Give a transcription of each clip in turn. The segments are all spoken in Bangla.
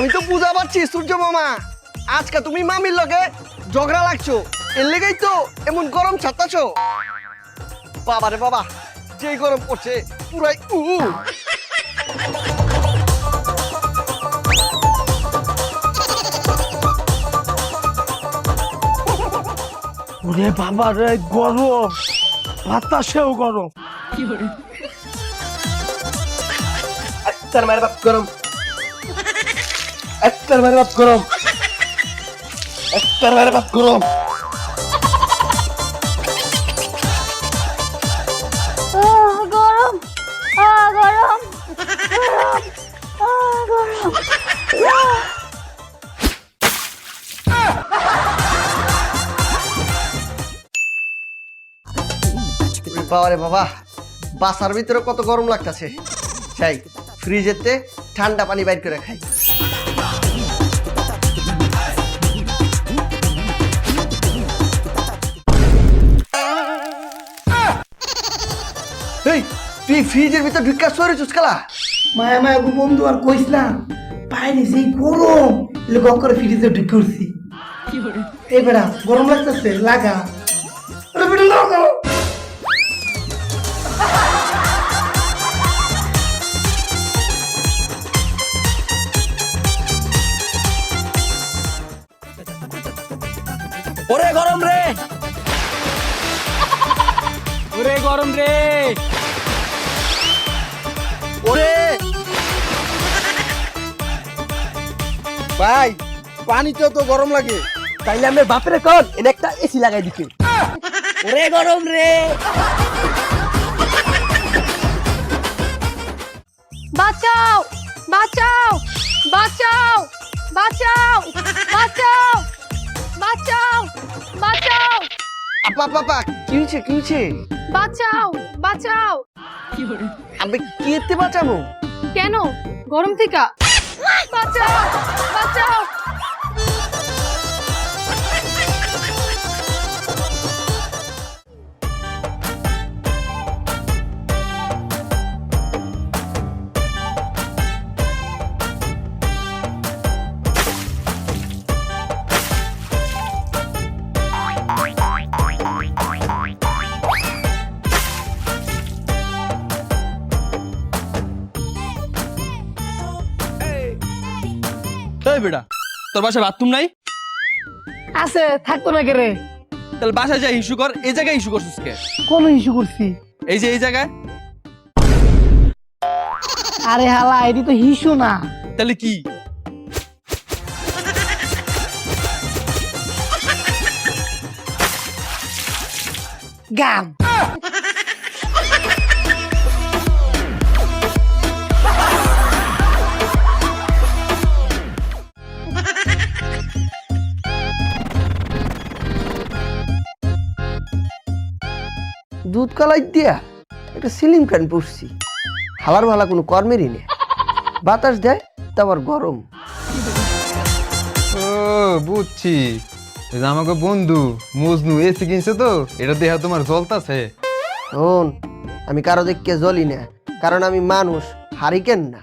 আমি তো বুঝা পারছি সূর্য মামা আজকে তুমি মামির লগে ঝগড়া লাগছো। এর লেগেই তো এমন গরম ছাড়তাছো। বাবা রে বাবা যেই গরম পড়ছে পুরাই উ। ওরে বাবা রে গরম। বাতাসেও গরম। একটার মায়ের বাপ গরম। একটার মায়ের বাপ গরম। একটার মায়ের বাপ গরম। গরম গরম। গরম গরম। আহ। বাবা রে বাবা বাসার ভিতরে কত গরম লাগতাছে। চাই ফ্রিজেতে ঠান্ডা পানি বাইর করে খাই। তুই ফ্রিজের ভিতর ঢুকা সরে চুসকালা মায়া মায়া গো বন্ধু আর কইস না বাইরে সেই গরম লোক করে ফ্রিজে ঢুকে উঠছি। এই বেড়া গরম লাগতেছে লাগা। আরে বেটা লাগাও ওরে গরম রে। ওরে গরম রে। ওরে ভাই পানিতেও তো গরম লাগে। তাইলে আমি বাপরে কন এনে একটা এসি লাগাই দিতে। ওরে গরম রে। বাঁচাও বাঁচাও বাঁচাও বাঁচাও বাঁচাও বাঁচাও বাঁচাও। আপা পাপা কি হয়েছে কি হয়েছে? বাঁচাও বাঁচাও। আমি কেতে বাঁচাবো? কেন? গরম থেকে। বাঁচাও বাঁচাও। এই বেটা তোর বাসায় বাথরুম নাই? আছে থাকতো না কে রে? তাহলে বাসায় যাই ইস্যু কর এই জায়গায় ইস্যু করছিস কে? কোন ইস্যু করছি। এই যে এই জায়গায়? আরে হালা এটি তো হিসু না। তাহলে কি? গান। দুধ কালাই দিয়া একটা সিলিং ফ্যান পড়ছি হালার ভালা কোনো কর্মেরই নেই। বাতাস দেয় তা আবার গরম। ও বুঝছি। এই যে আমাকে বন্ধু মজনু এসি কিনছে তো এটা দেহা তোমার জ্বলতাছে। শোন আমি কারও দেখকে জ্বলি না কারণ আমি মানুষ হারিকেন না।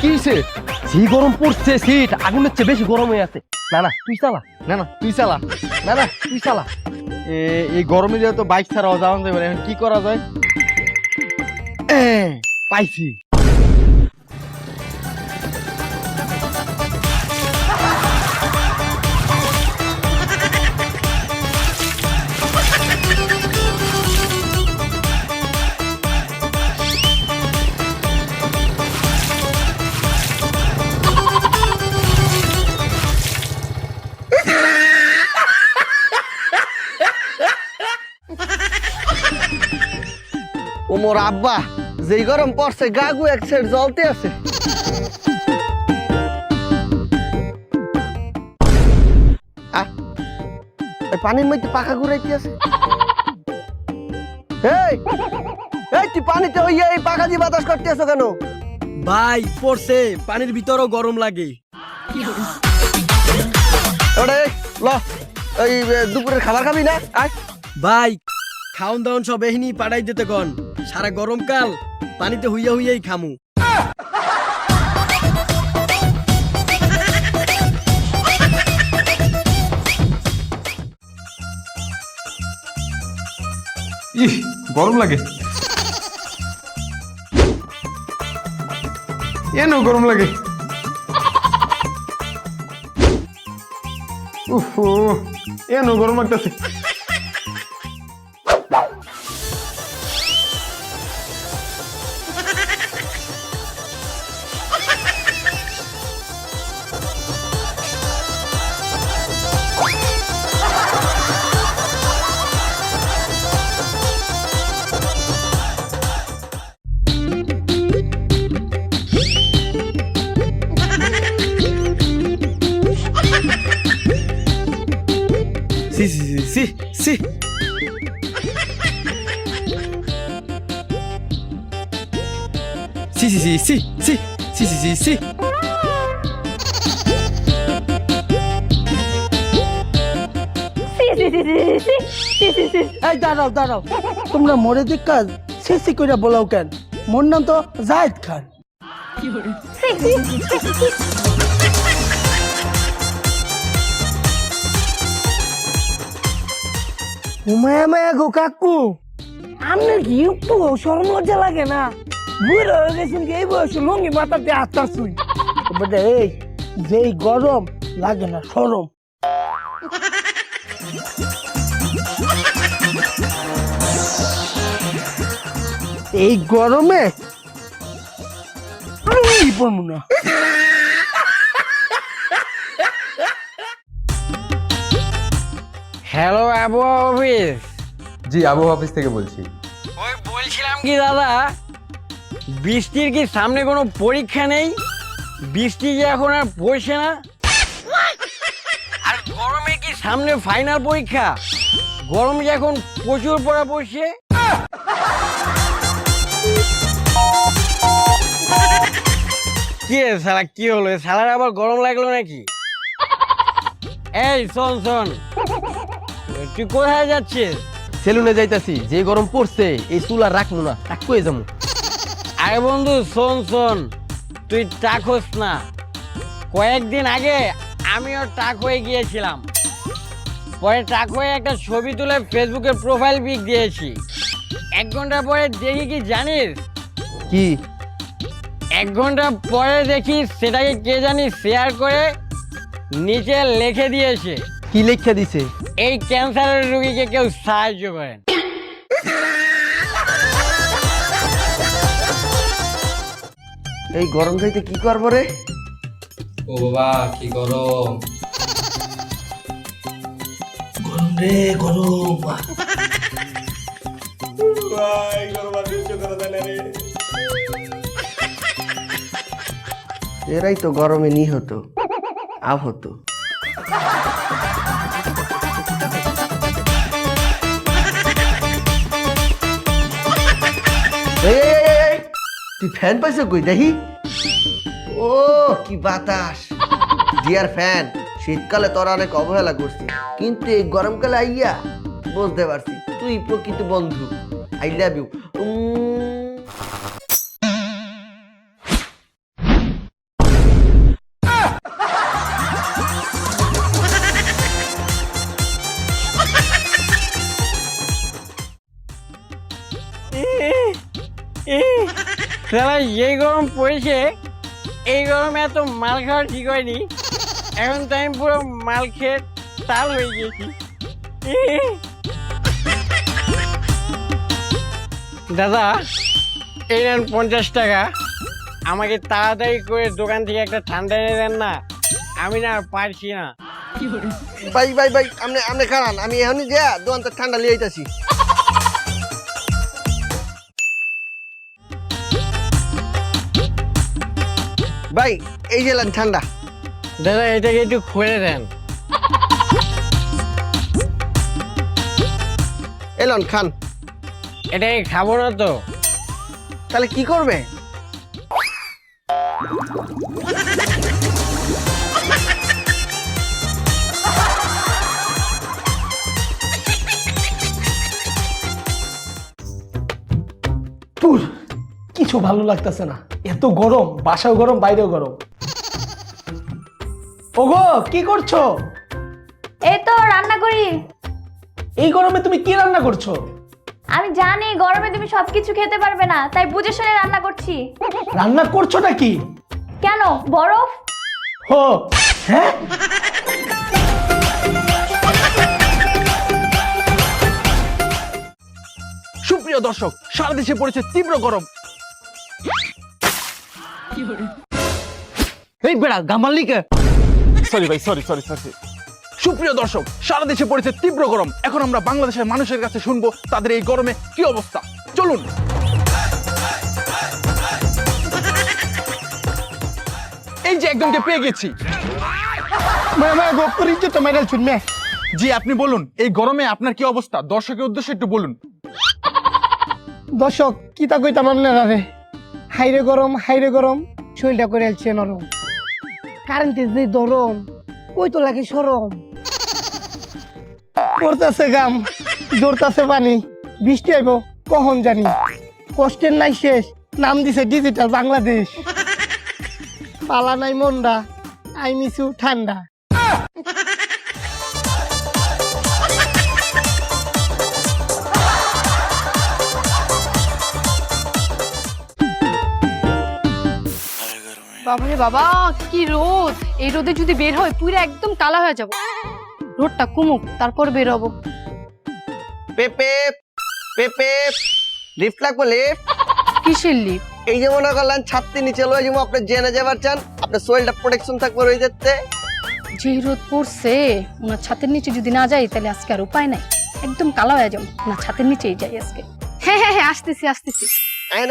কি হয়েছে জি গরম পড়ছে সিট। আগুনের চেয়ে বেশি গরম হয়ে আছে। না না তুই চালা। না না তুই চালা। না না তুই চালা। এ- এই গরমে যেহেতু তো বাইক ছাড়াও যাওয়া যাবে। এখন কি করা যায়? পাইছি। ও মোর আব্বা যেই গরম পড়ছে গাগু এক সাইড জ্বলতে আছে। আহ, পানির মধ্যে পাখা ঘুরাইতে আছে। এই এই তুই পানিতে হইয়া এই পাখা দিয়ে বাতাস করতে আছো কেন? ভাই পড়ছে পানির ভিতরও গরম লাগে। ওরে ল এই দুপুরের খাবার খাবি না? আয়। ভাই খাওন দাওন সব এহিনি পাঠাই দিতে কন। সারা গরমকাল পানিতে হুইয়া হুইয়াই খামু। ইহ, গরম লাগে। এনো গরম লাগে। উফ এনো গরম লাগতেছে। সি সি সি এই দাঁড়াও দাঁড়াও। তোমরা মরে দেখা শেষি করে বলাও কেন? মোর নাম তো জায়েদ খান। উমায়া মায়া গো কাকু। আপনার কি একটু সরম লজ্জা লাগে না? বুড়ো হয়ে গেছেন কি? এই বয়সে লঙ্গি মাথাতে বেটা এই যেই গরম লাগে না সরম। এই গরমে না। হ্যালো আবহাওয়া অফিস জি আবহাওয়া অফিস থেকে বলছি। ওই বলছিলাম কি দাদা? বৃষ্টির কি সামনে কোনো পরীক্ষা নেই? বৃষ্টি যে এখন আর পড়ছে না? আর গরমে কি সামনে ফাইনাল পরীক্ষা? গরম যে এখন প্রচুর পড়া পড়ছে? কি রে শালা, কি হলো? এ শালার আবার গরম লাগল নাকি? এই, শোন শোন। তুই কোথায় যাচ্ছিস? সেলুনে যাইতাছি, যে গরম পড়ছে, এই চুল রাখব না টাক করে যাব। আরে বন্ধু শোন শোন। তুই টাক হোস না। কয়েকদিন আগে আমিও টাক হয়ে গিয়েছিলাম। পরে টাক হয়ে একটা ছবি তুলে ফেসবুকে প্রোফাইল পিক দিয়েছি। এক ঘণ্টা পরে দেখি কি জানিস? কি? এক ঘণ্টা পরে দেখি সেটাকে কে জানি শেয়ার করে নিচে লিখে দিয়েছে। কি লিখে দিছে? এই ক্যান্সারের রোগীকে কেউ সাহায্য করেন। এই গরম খাইতে কি করব রে? ও বাবা কি গরম। গরম রে গরম। এরাই তো গরমে নিহত আহত। তুই ফ্যান পাইছ কই? দেখি। ও কি বাতাস। ডিয়ার ফ্যান শীতকালে তোরা অনেক অবহেলা করছি। কিন্তু এই গরমকালে আইয়া বুঝতে পারছি, তুই প্রকৃত বন্ধু। আই লাভ ইউ শালা এই গরম পড়েছে। এই গরমে এত মাল খাওয়া ঠিক হয়নি। এখন তো আমি পুরো মাল খেয়ে তাল হয়ে গেছি। দাদা, এই নেন পঞ্চাশ টাকা। আমাকে তাড়াতাড়ি করে দোকান থেকে একটা ঠান্ডা এনে দেন না। আমি না পারছি না। ভাই ভাই ভাই, আপনি আপনি খারান, আমি এখনই যা দোকান তো ঠান্ডা লিয়ে আইতাছি। ভাই এই যে ঠান্ডা। দাদা এটাকে একটু খুঁড়ে দেন। এলন খান। এটাকে খাব না তো? তাহলে কি করবে? Puh. কিছু ভালো লাগতেছে না। এত গরম বাসাও গরম বাইরেও গরম। ওগো কি করছ? এই তো রান্না করি। এই গরমে তুমি কি রান্না করছ? আমি জানি গরমে তুমি সবকিছু খেতে পারবে না তাই বুঝে শুনে রান্না করছি। রান্না করছোটা কি? কেন বরফ? হো হ্যাঁ? সুপ্রিয় দর্শক সারা দেশে পড়েছে তীব্র গরম। এই বেড়া গামালিকে সরি ভাই সরি সরি সরি সুপ্রিয় দর্শক সারা দেশে পড়েছে তীব্র গরম। এখন আমরা বাংলাদেশের মানুষের কাছে শুনব তাদের এই গরমে কি অবস্থা। চলুন। এই যে একজনকে পেয়ে গেছি। জি আপনি বলুন এই গরমে আপনার কি অবস্থা? দর্শকের উদ্দেশ্যে একটু বলুন। দর্শক কি তা কইতাম আপনারা রে? হাইরে গরম হাইরে গরম, শরীরটা করে আলছে নরম। কারেন্টের যে দরম কই তো লাগে সরম। পড়তাছে গাম জোরতাছে পানি, বৃষ্টি আইব, কখন জানি। কষ্টের নাই শেষ, নাম দিছে ডিজিটাল বাংলাদেশ। পালা নাই মন্ডা আই মিসু ঠান্ডা। বাবারে বাবা কি রোদ। এই রোদে যদি বের হয় পুরো একদম কালা হয়ে যাব। রোদটা কমুক তারপর বের হব। পেপে পেপে লিফট লাগবে লিফট কিসের লিপ এই যে মনে করলেন ছাত্রী নিচে লয়ে যাব আপনি জেনে যাবার চান আপনার সোয়েলটা প্রোটেকশন থাকবে রয়ে যেতে যে রোদ পড়ছে ওনার ছাতের নিচে যদি না যাই তাহলে আজকে আর উপায় নাই। একদম কালা হয়ে যাব। না ছাতের নিচেই যাই আজকে। হ্যাঁ হ্যাঁ হ্যাঁ আসতেছি আসতেছি। আয়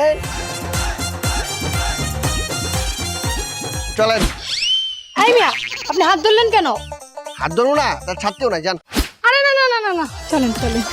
চলেন। এই মিয়া আপনি হাত ধরলেন কেন? হাত ধরবো না তার ছাড়তেও না যান। আরে না না না না না চলেন চলেন।